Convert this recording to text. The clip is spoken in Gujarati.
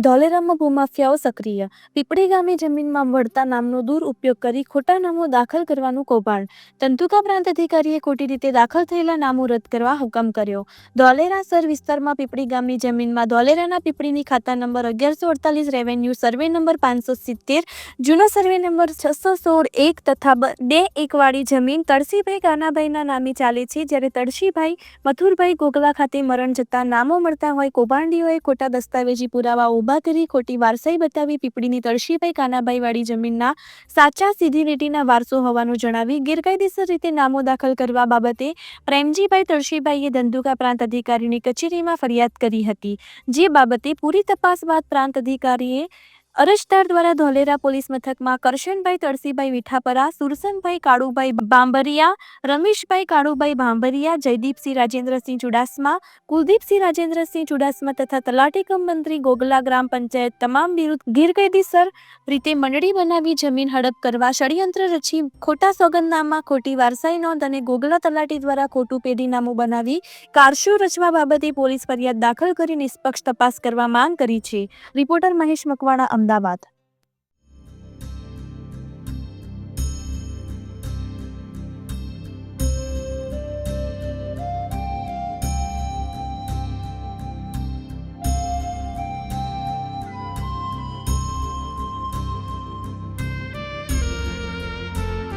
ધોલેરામાં ભૂમાફિયાઓ સક્રિય. પીપળી ગામે જમીનમાં વળતા નામનો દુરુપયોગ કરી ખોટા નામો દાખલ કરવાનું કૌભાંડ. તંતુકા પ્રાંત અધિકારીએ ખોટી રીતે દાખલ થયેલા નામો રદ કરવા હુકમ કર્યો. ધોલેરા સર વિસ્તારમાં પીપળી ગામની જમીનમાં ધોલેરાના પીપળીની ખાતા નંબર અગિયારસો અડતાલીસ, રેવન્યુ સર્વે નંબર પાંચસો સિત્તેર, જૂનો સર્વે નંબર છસો સોળ એક તથા બ- એકવાળી જમીન તળસીભાઈ કાનાભાઈના નામે ચાલે છે. જ્યારે તળસીભાઈ મથુરભાઈ ગોગલા ખાતે મરણ જતા નામો મળતા હોય કૌભાંડીઓએ ખોટા દસ્તાવેજી પુરાવા ઊભા કરી ખોટી વારસાઈ બતાવી પીપળીની તળશીભાઈ કાનાભાઈવાળી જમીનના સાચા સીધી રેટીના વારસો હોવાનું જણાવી ગેરકાયદેસર રીતે નામો દાખલ કરવા બાબતે પ્રેમજીભાઈ તળશીભાઈએ ધંધુકા પ્રાંત અધિકારીની કચેરીમાં ફરિયાદ કરી હતી. જે બાબતે પૂરી તપાસ બાદ પ્રાંત અધિકારીએ અરજદાર દ્વારા ધોલેરા પોલીસ મથકમાં કરશનભાઈ તળસીભાઈ વિઠાપરા, સુરસનભાઈ કાળુભાઈ બાંબરિયા, રમેશભાઈ કાળુભાઈ બાંબરિયા, જયદીપસિંહ રાજેન્દ્રસિંહ ચુડાસમા, કુલદીપસિંહ રાજેન્દ્રસિંહ ચુડાસમા તથા તલાટી કમ મંત્રી ગોગલા ગ્રામ પંચાયત તમામ વિરુદ્ધ ગેરકાયદેસર રીતે મંડળી બનાવી જમીન હડપ કરવા ષડયંત્ર રચી ખોટા સોગંદનામા, ખોટી વારસાઈ નોંધ અને ગોગલા તલાટી દ્વારા ખોટું પેઢીનામું બનાવી કારશો રચવા બાબતે પોલીસ ફરિયાદ દાખલ કરી નિષ્પક્ષ તપાસ કરવા માંગ કરી છે. રિપોર્ટર મહેશ મકવાણા અમદાવાદ.